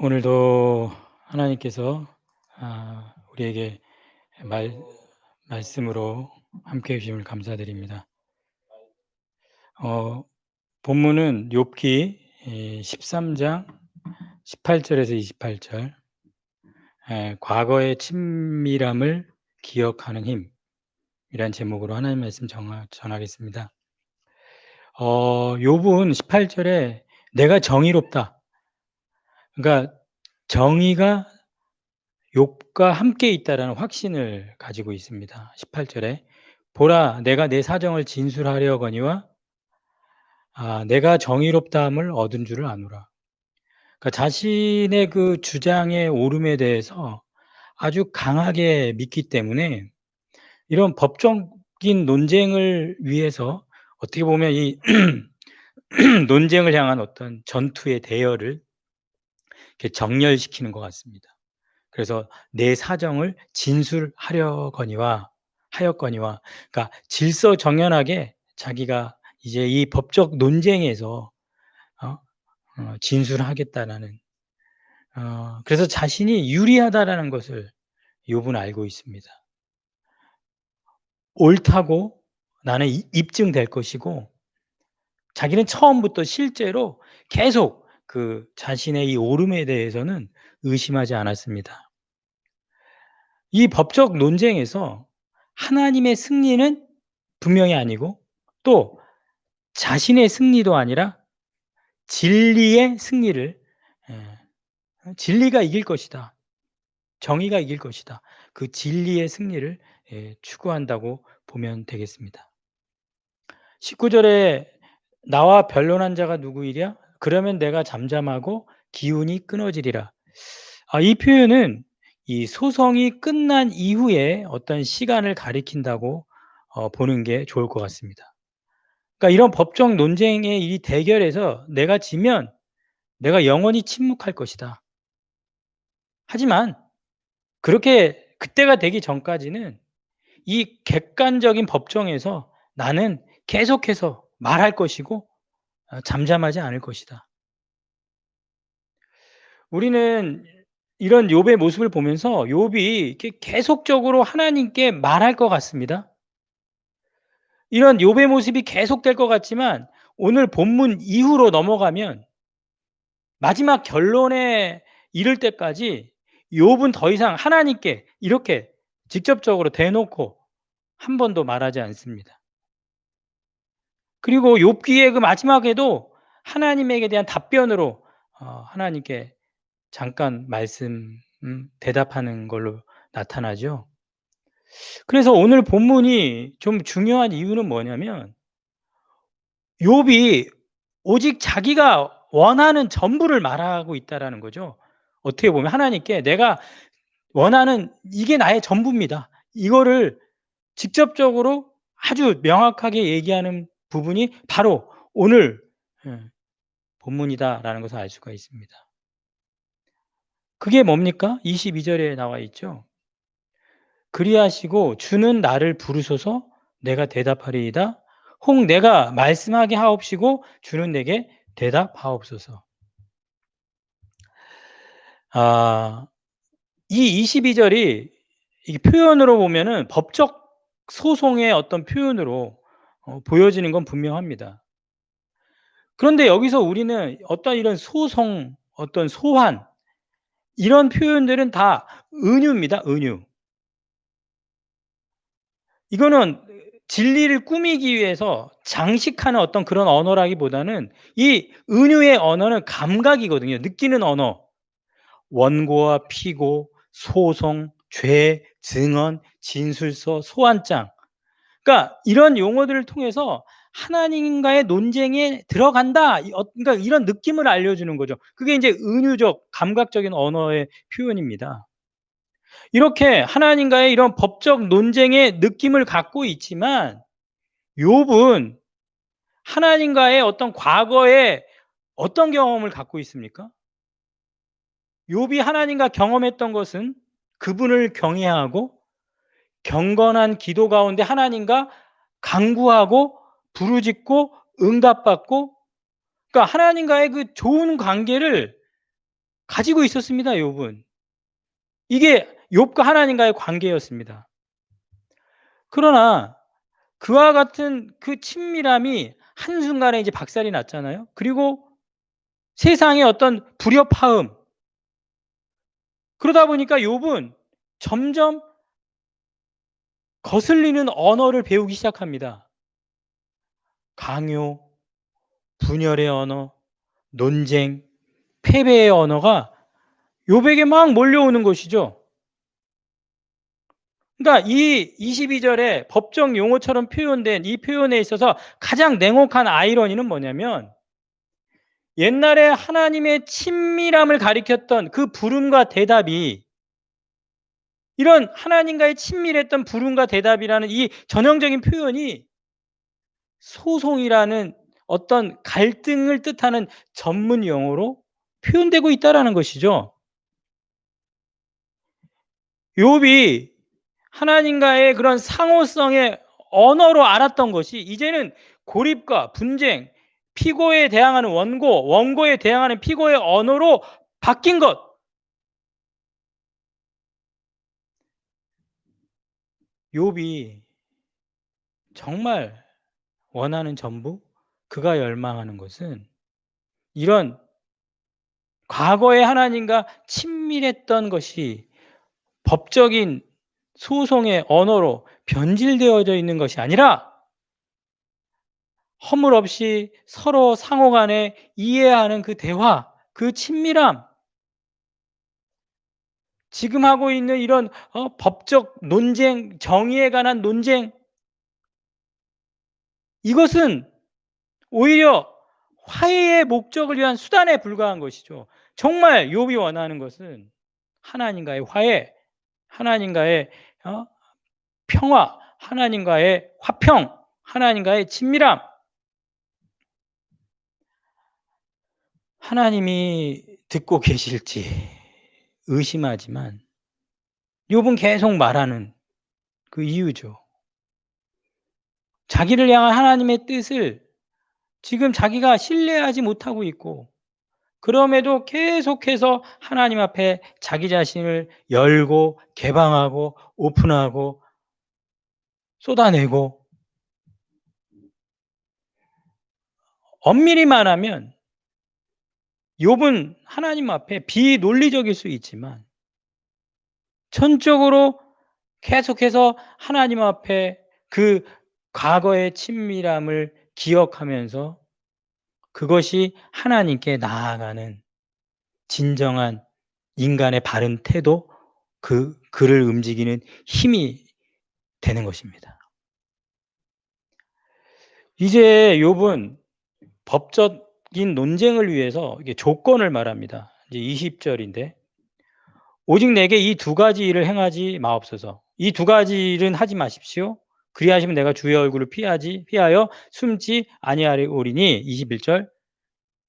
오늘도 하나님께서 아 우리에게 말 말씀으로 함께 해 주심을 감사드립니다. 어 본문은 욥기 이 13장 18 절에서 28 절. 예 과거의 친밀함을 기억하는 힘이란 제목으로 하나님 말씀 정하 전하겠습니다. 어 욥은 18 절에 "내가 정의롭다." 그러니까 정의가 욥과 함께 있다라는 확신을 가지고 있습니다. 18 절에 "보라 내가 내 사정을 진술하려거니와 아 내가 정의롭다함을 얻은 줄을 아노라." 그러니까 자신의 그 주장의 옳음에 대해서 아주 강하게 믿기 때문에 이런 법적인 논쟁을 위해서 어떻게 보면 이 논쟁을 향한 어떤 전투의 대열을 이렇게 정렬시키는 것 같습니다. 그래서 내 사정을 진술하려거니와 하였거니와 그러니까 질서 정연하게 자기가 이제 이 법적 논쟁에서 어 어 진술하겠다라는 어 그래서 자신이 유리하다라는 것을 욥은 알고 있습니다. 옳다고 나는 이 입증될 것이고 자기는 처음부터 실제로 계속 그 자신의 이 옳음에 대해서는 의심하지 않았습니다. 이 법적 논쟁에서 하나님의 승리는 분명히 아니고 또 자신의 승리도 아니라 진리의 승리를 예 진리가 이길 것이다. 정의가 이길 것이다. 그 진리의 승리를 예 추구한다고 보면 되겠습니다. 19 절에 "나와 변론한 자가 누구이랴? 그러면 내가 잠잠하고 기운이 끊어지리라." 아 이 표현은 이 소송이 끝난 이후에 어떤 시간을 가리킨다고 어 보는 게 좋을 것 같습니다. 그러니까 이런 법적 논쟁의 이 대결에서 내가 지면 내가 영원히 침묵할 것이다. 하지만 그렇게 그때가 되기 전까지는 이 객관적인 법정에서 나는 계속해서 말할 것이고 어 잠잠하지 않을 것이다. 우리는 이런 욥의 모습을 보면서 욥이 계속적으로 하나님께 말할 것 같습니다. 이런 욥의 모습이 계속될 것 같지만 오늘 본문 이후로 넘어가면 마지막 결론에 이를 때까지 욥은 더 이상 하나님께 이렇게 직접적으로 대놓고 한 번도 말하지 않습니다. 그리고 욥기의 그 마지막에도 하나님에게 대한 답변으로 어 하나님께 잠깐 말씀 음 대답하는 걸로 나타나죠. 그래서 오늘 본문이 좀 중요한 이유는 뭐냐면 욥이 오직 자기가 원하는 전부를 말하고 있다라는 거죠. 어떻게 보면 하나님께 "내가 원하는 이게 나의 전부입니다." 이거를 직접적으로 아주 명확하게 얘기하는 부분이 바로 오늘 예 본문이다라는 것을 알 수가 있습니다. 그게 뭡니까? 22 절에 나와 있죠. "그리하시고 주는 나를 부르소서 내가 대답하리이다. 혹 내가 말씀하게 하옵시고 주는 내게 대답하옵소서." 아 이 22 절이 이 표현으로 보면은 법적 소송의 어떤 표현으로 어 보여지는 건 분명합니다. 그런데 여기서 우리는 어떤 이런 소송, 어떤 소환 이런 표현들은 다 은유입니다, 은유. 이거는 진리를 꾸미기 위해서 장식하는 어떤 그런 언어라기보다는 이 은유의 언어는 감각이거든요. 느끼는 언어. 원고와 피고, 소송, 죄, 증언, 진술서, 소환장. 그러니까 이런 용어들을 통해서 하나님과의 논쟁에 들어간다. 이어 그러니까 이런 느낌을 알려주는 거죠. 그게 인제 은유적 감각적인 언어의 표현입니다. 이렇게 하나님과의 이런 법적 논쟁의 느낌을 갖고 있지만 욥은 하나님과의 어떤 과거에 어떤 경험을 갖고 있습니까? 욥이 하나님과 경험했던 것은 그분을 경외하고 경건한 기도 가운데 하나님과 간구하고 부르짖고 응답받고 그러니까 하나님과의 그 좋은 관계를 가지고 있었습니다, 욥은. 이게 욥과 하나님과의 관계였습니다. 그러나 그와 같은 그 친밀함이 한순간에 이제 박살이 났잖아요. 그리고 세상의 어떤 불협화음 그러다 보니까 욥은 점점 거슬리는 언어를 배우기 시작합니다. 강요, 분열의 언어, 논쟁, 패배의 언어가 욥에게 막 몰려오는 것이죠. 그러니까 이 22절에 법정 용어처럼 표현된 이 표현에 있어서 가장 냉혹한 아이러니는 뭐냐면 옛날에 하나님의 친밀함을 가리켰던 그 부름과 대답이 이런 하나님과의 친밀했던 부름과 대답이라는 이 전형적인 표현이 소송이라는 어떤 갈등을 뜻하는 전문 용어로 표현되고 있다라는 것이죠. 욥이 하나님과의 그런 상호성의 언어로 알았던 것이 이제는 고립과 분쟁, 피고에 대항하는 원고, 원고에 대항하는 피고의 언어로 바뀐 것. 욥이 정말 원하는 전부 그가 열망하는 것은 이런 과거에 하나님과 친밀했던 것이 법적인 소송의 언어로 변질되어져 있는 것이 아니라 허물 없이 서로 상호 간에 이해하는 그 대화, 그 친밀함, 지금 하고 있는 이런 어, 법적 논쟁, 정의에 관한 논쟁, 이것은 오히려 화해의 목적을 위한 수단에 불과한 것이죠. 정말 욥이 원하는 것은 하나님과의 화해, 하나님과의 어? 평화, 하나님과의 화평, 하나님과의 친밀함. 하나님이 듣고 계실지 의심하지만 욥은 계속 말하는 그 이유죠. 자기를 향한 하나님의 뜻을 지금 자기가 신뢰하지 못하고 있고 그럼에도 계속해서 하나님 앞에 자기 자신을 열고 개방하고 오픈하고 쏟아내고 엄밀히 말하면 욥은 하나님 앞에 비논리적일 수 있지만 전적으로 계속해서 하나님 앞에 그 과거의 친밀함을 기억하면서 그것이 하나님께 나아가는 진정한 인간의 바른 태도, 그 그를 움직이는 힘이 되는 것입니다. 이제 욥은 법적 인 논쟁을 위해서 이게 조건을 말합니다. 이제 20절인데 오직 내게 이 두 가지 일을 행하지 마옵소서. 이 두 가지 일은 하지 마십시오. 그리하시면 내가 주의 얼굴을 피하지 피하여 숨지 아니하리오리니 21절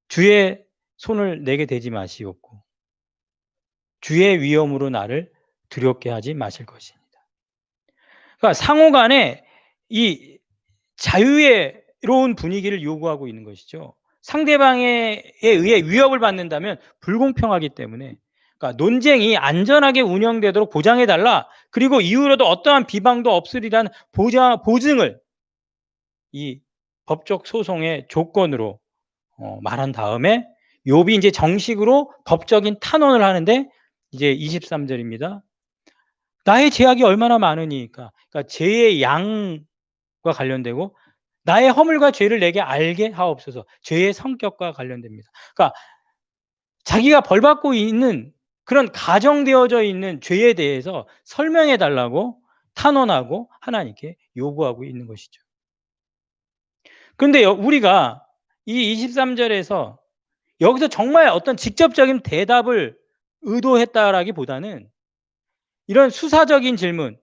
주의 손을 내게 대지 마시옵고 주의 위험으로 나를 두렵게 하지 마실 것입니다. 그러니까 상호 간에 이 자유의로운 분위기를 요구하고 있는 것이죠. 상대방에 의해 위협을 받는다면 불공평하기 때문에 그러니까 논쟁이 안전하게 운영되도록 보장해 달라. 그리고 이후로도 어떠한 비방도 없으리라는 보장 보증을 이 법적 소송의 조건으로 어, 말한 다음에 욥이 이제 정식으로 법적인 탄원을 하는데 이제 23절입니다. 나의 죄악이 얼마나 많으니까. 그러니까 죄의 양과 관련되고 나의 허물과 죄를 내게 알게 하옵소서. 죄의 성격과 관련됩니다. 그러니까 자기가 벌받고 있는 그런 가정되어져 있는 죄에 대해서 설명해 달라고 탄원하고 하나님께 요구하고 있는 것이죠. 그런데 우리가 이 23절에서 여기서 정말 어떤 직접적인 대답을 의도했다라기보다는 이런 수사적인 질문,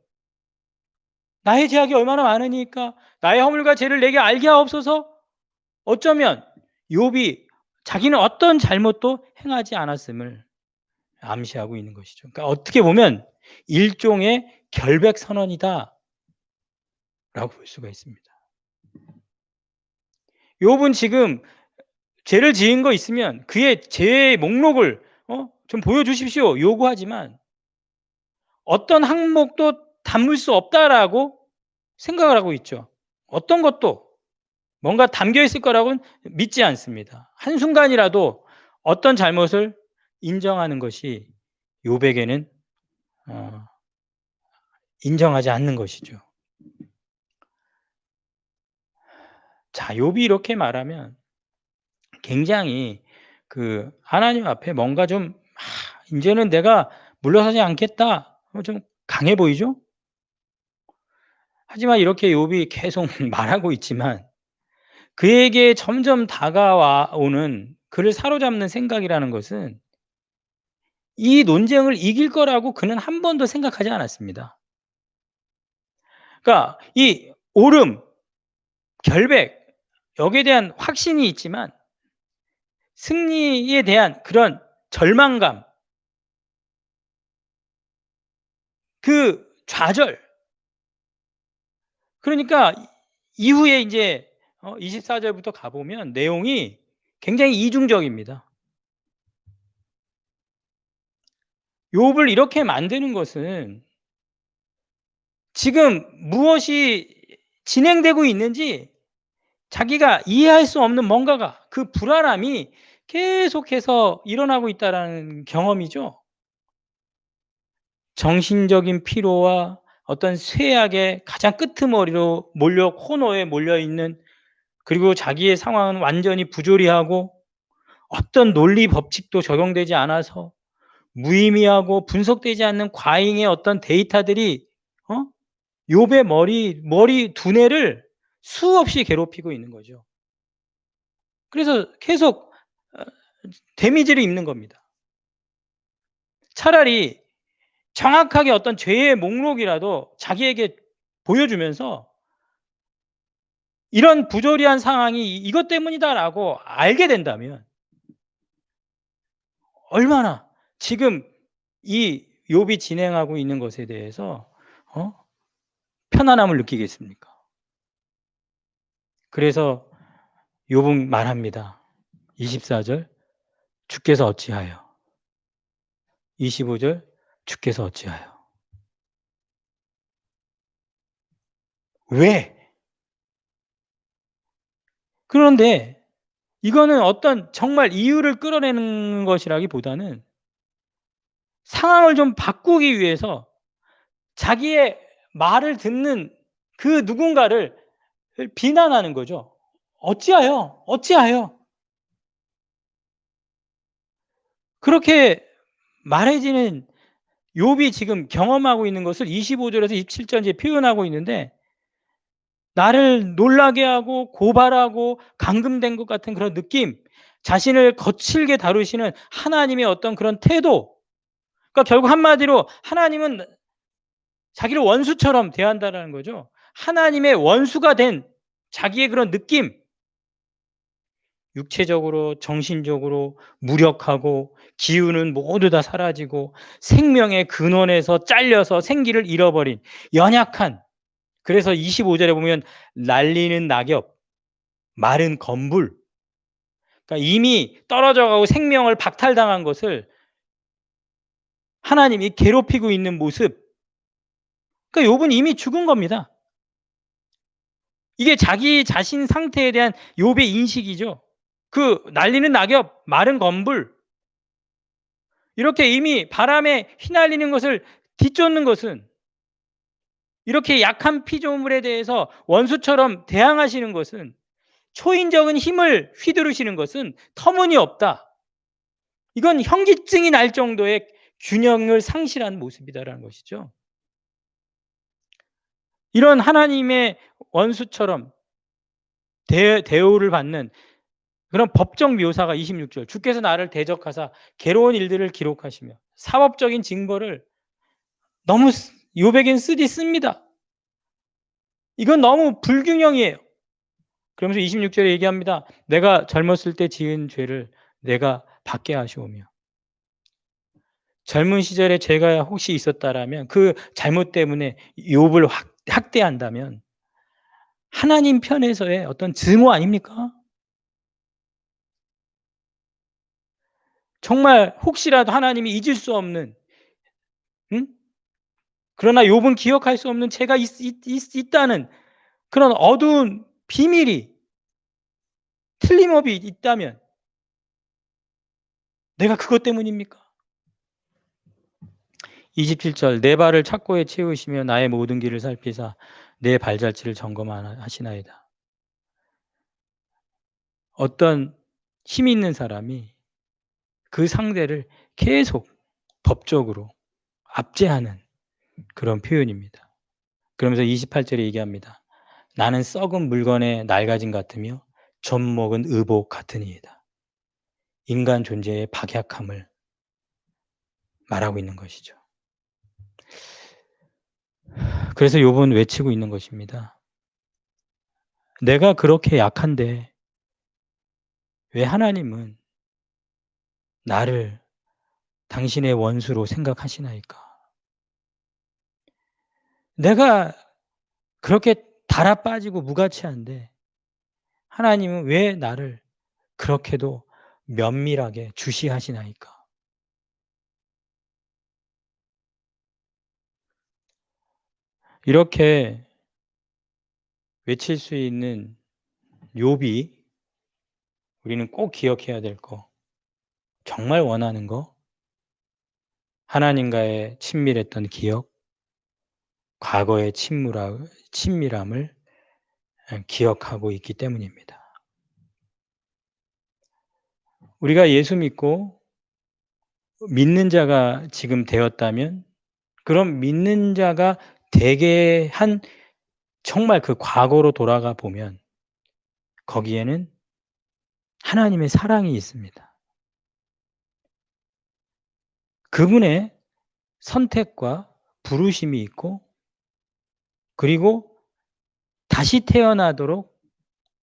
나의 죄악이 얼마나 많으니까 나의 허물과 죄를 내게 알게 하옵소서. 어쩌면 욥이 자기는 어떤 잘못도 행하지 않았음을 암시하고 있는 것이죠. 그러니까 어떻게 보면 일종의 결백 선언이다. 라고 볼 수가 있습니다. 욥은 지금 죄를 지은 거 있으면 그의 죄의 목록을 어? 좀 보여 주십시오." 요구하지만 어떤 항목도 담을 수 없다라고 생각을 하고 있죠. 어떤 것도 뭔가 담겨 있을 거라고는 믿지 않습니다. 한순간이라도 어떤 잘못을 인정하는 것이 욥에게는 어 인정하지 않는 것이죠. 자 욥이 이렇게 말하면 굉장히 그 하나님 앞에 뭔가 좀 '아 인제는 내가 물러서지 않겠다.' 어좀 강해 보이죠? 하지만 이렇게 욥이 계속 말하고 있지만 그에게 점점 다가와 오는 그를 사로잡는 생각이라는 것은 이 논쟁을 이길 거라고 그는 한 번도 생각하지 않았습니다. 그러니까 이 오름, 결백 여기에 대한 확신이 있지만 승리에 대한 그런 절망감 그 좌절 그러니까 이후에 인제 어24 절부터 가 보면 내용이 굉장히 이중적입니다. 욥을 이렇게 만드는 것은 지금 무엇이 진행되고 있는지 자기가 이해할 수 없는 뭔가가 그 불안함이 계속해서 일어나고 있다라는 경험이죠. 정신적인 피로와 어떤 쇠약의 가장 끄트머리로 몰려 코너에 몰려 있는 그리고 자기의 상황은 완전히 부조리하고 어떤 논리 법칙도 적용되지 않아서 무의미하고 분석되지 않는 과잉의 어떤 데이터들이 어 욥의 머리 머리 두뇌를 수없이 괴롭히고 있는 거죠. 그래서 계속 어 데미지를 입는 겁니다. 차라리 정확하게 어떤 죄의 목록이라도 자기에게 보여주면서 이런 부조리한 상황이 이것 때문이다라고 알게 된다면 얼마나 지금 이 욥이 진행하고 있는 것에 대해서 어 편안함을 느끼겠습니까? 그래서 욥은 말합니다. 24절 주께서 어찌하여 25절 주께서 어찌하여 왜? 그런데 이거는 어떤 정말 이유를 끌어내는 것이라기보다는 상황을 좀 바꾸기 위해서 자기의 말을 듣는 그 누군가를 비난하는 거죠. "어찌하여, 어찌하여." 그렇게 말해지는 욥이 지금 경험하고 있는 것을 25 절에서 27 절에 표현하고 있는데 나를 놀라게 하고 고발하고 감금된 것 같은 그런 느낌, 자신을 거칠게 다루시는 하나님의 어떤 그런 태도 그러니까 결국 한마디로 하나님은 자기를 원수처럼 대한다라는 거죠. 하나님의 원수가 된 자기의 그런 느낌. 육체적으로 정신적으로 무력하고 기운은 모두 다 사라지고 생명의 근원에서 잘려서 생기를 잃어버린 연약한 그래서 25 절에 보면 날리는 낙엽, 마른 건불 그러니까 이미 떨어져 가고 생명을 박탈당한 것을 하나님이 괴롭히고 있는 모습. 그러니까 욥은 이미 죽은 겁니다. 이게 자기 자신 상태에 대한 욥의 인식이죠. 그 날리는 낙엽, 마른 건불 이렇게 이미 바람에 휘날리는 것을 뒤쫓는 것은 이렇게 약한 피조물에 대해서 원수처럼 대항하시는 것은 초인적인 힘을 휘두르시는 것은 터무니없다. 이건 현기증이 날 정도의 균형을 상실한 모습이다라는 것이죠. 이런 하나님의 원수처럼 대, 대우를 받는 그런 법적 묘사가 26절 주께서 나를 대적하사 괴로운 일들을 기록하시며 사법적인 징벌을 너무 요백엔 쓰디 씁니다. 이건 너무 불균형이에요. 그러면서 26절에 얘기합니다. 내가 젊었을 때 지은 죄를 내가 받게 하시오며 젊은 시절에 죄가 혹시 있었다라면 그 잘못 때문에 욥을 학대한다면 하나님 편에서의 어떤 증오 아닙니까? 정말 혹시라도 하나님이 잊을 수 없는 응? 그러나 욥은 기억할 수 없는 죄가 있, 있, 있, 있다는 그런 어두운 비밀이 틀림없이 있다면 내가 그것 때문입니까? 27절 내 발을 착고에 채우시며 나의 모든 길을 살피사 내 발자취를 점검하시나이다. 어떤 힘 있는 사람이 그 상대를 계속 법적으로 압제하는 그런 표현입니다. 그러면서 28절에 얘기합니다. 나는 썩은 물건의 낡아짐 같으며 젖먹은 의복 같으니이다. 인간 존재의 박약함을 말하고 있는 것이죠. 그래서 욥은 외치고 있는 것입니다. 내가 그렇게 약한데 왜 하나님은 나를 당신의 원수로 생각하시나이까? 내가 그렇게 달아 빠지고 무가치한데 하나님은 왜 나를 그렇게도 면밀하게 주시하시나이까? 이렇게 외칠 수 있는 욥이 우리는 꼭 기억해야 될 거, 정말 원하는 거, 하나님과의 친밀했던 기억, 과거의 친밀함, 친밀함을 기억하고 있기 때문입니다. 우리가 예수 믿고 믿는 자가 지금 되었다면 그럼 믿는 자가 되게 한 정말 그 과거로 돌아가 보면 거기에는 하나님의 사랑이 있습니다. 그분의 선택과 부르심이 있고 그리고 다시 태어나도록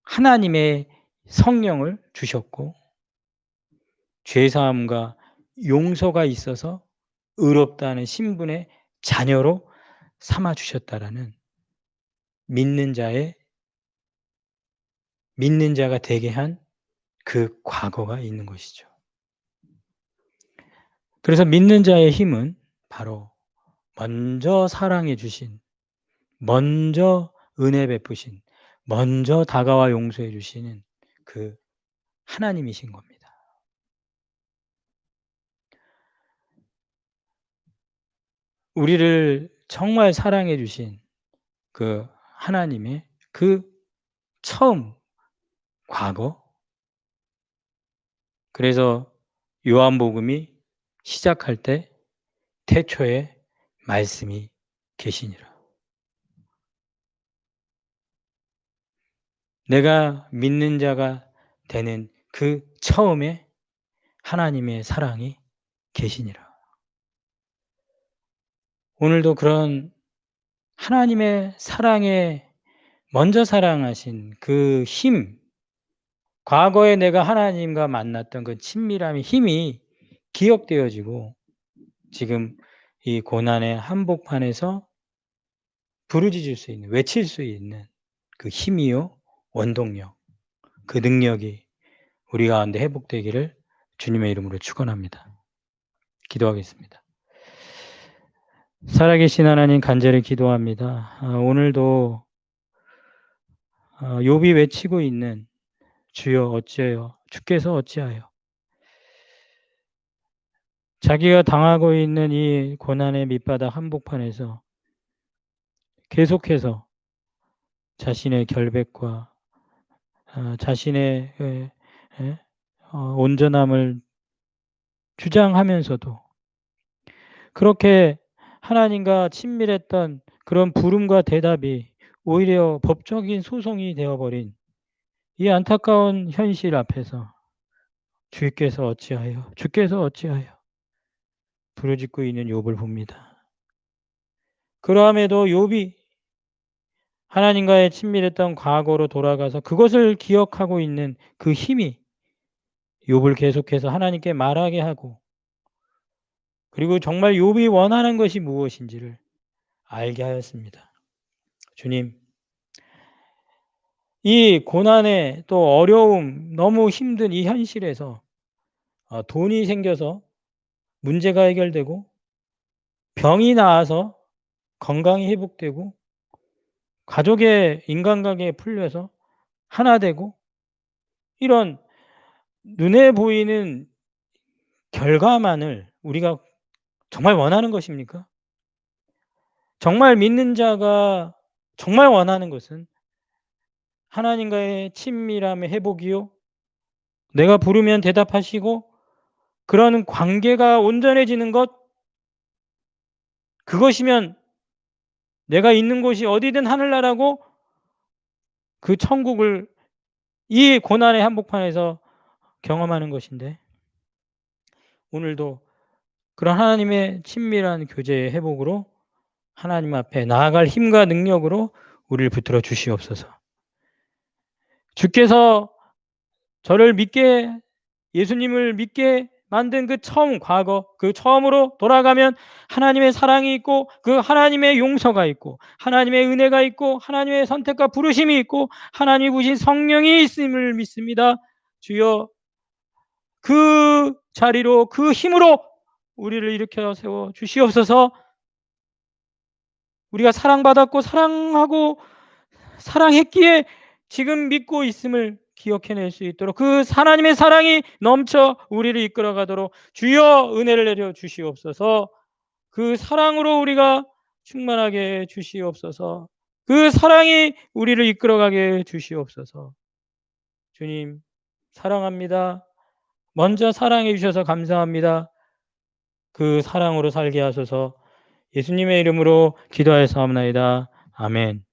하나님의 성령을 주셨고 죄사함과 용서가 있어서 의롭다는 신분의 자녀로 삼아 주셨다라는 믿는 자의 믿는 자가 되게 한 그 과거가 있는 것이죠. 그래서 믿는 자의 힘은 바로 먼저 사랑해 주신, 먼저 은혜 베푸신, 먼저 다가와 용서해 주시는 그 하나님이신 겁니다. 우리를 정말 사랑해 주신 그 하나님의 그 처음 과거 그래서 요한복음이 시작할 때 태초에 말씀이 계시니라. 내가 믿는 자가 되는 그 처음에 하나님의 사랑이 계시니라. 오늘도 그런 하나님의 사랑에 먼저 사랑하신 그 힘, 과거에 내가 하나님과 만났던 그 친밀함의 힘이 기억되어지고 지금 이 고난의 한복판에서 부르짖을 수 있는, 외칠 수 있는 그 힘이요, 원동력, 그 능력이 우리 가운데 회복되기를 주님의 이름으로 축원합니다. 기도하겠습니다. 살아계신 하나님 간절히 기도합니다. 아, 오늘도 아, 욥이 외치고 있는 주여 어찌하여 주께서 어찌하여 자기가 당하고 있는 이 고난의 밑바닥 한복판에서 계속해서 자신의 결백과 아, 자신의 어, 온전함을 주장하면서도 그렇게 하나님과 친밀했던 그런 부름과 대답이 오히려 법적인 소송이 되어버린 이 안타까운 현실 앞에서 주께서 어찌하여 주께서 어찌하여 부르짖고 있는 욥을 봅니다. 그러함에도 욥이 하나님과의 친밀했던 과거로 돌아가서 그것을 기억하고 있는 그 힘이 욥을 계속해서 하나님께 말하게 하고 그리고 정말 욥이 원하는 것이 무엇인지를 알게 하였습니다. 주님, 이 고난의 또 어려움, 너무 힘든 이 현실에서 어 돈이 생겨서 문제가 해결되고 병이 나아서 건강이 회복되고 가족의 인간관계가 풀려서 하나 되고 이런 눈에 보이는 결과만을 우리가 정말 원하는 것입니까? 정말 믿는 자가 정말 원하는 것은 하나님과의 친밀함의 회복이요. 내가 부르면 대답하시고 그런 관계가 온전해지는 것 그것이면 내가 있는 곳이 어디든 하늘나라고 그 천국을 이 고난의 한복판에서 경험하는 것인데 오늘도 그런 하나님의 친밀한 교제의 회복으로 하나님 앞에 나아갈 힘과 능력으로 우리를 붙들어 주시옵소서. 주께서 저를 믿게 예수님을 믿게 만든 그 처음 과거 그 처음으로 돌아가면 하나님의 사랑이 있고 그 하나님의 용서가 있고 하나님의 은혜가 있고 하나님의 선택과 부르심이 있고 하나님이 부신 성령이 있음을 믿습니다. 주여 그 자리로 그 힘으로 우리를 일으켜 세워 주시옵소서. 우리가 사랑받았고 사랑하고 사랑했기에 지금 믿고 있음을 기억해낼 수 있도록 그 하나님의 사랑이 넘쳐 우리를 이끌어 가도록 주여 은혜를 내려 주시옵소서. 그 사랑으로 우리가 충만하게 해 주시옵소서. 그 사랑이 우리를 이끌어 가게 해 주시옵소서. 주님 사랑합니다. 먼저 사랑해 주셔서 감사합니다. 그 사랑으로 살게 하소서. 예수님의 이름으로 기도하였사옵나이다. 아멘.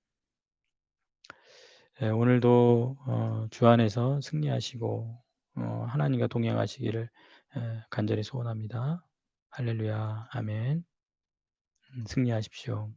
예, 오늘도 어, 주 안에서 승리하시고 어, 하나님과 동행하시기를 예, 간절히 소원합니다. 할렐루야. 아멘. 음, 승리하십시오.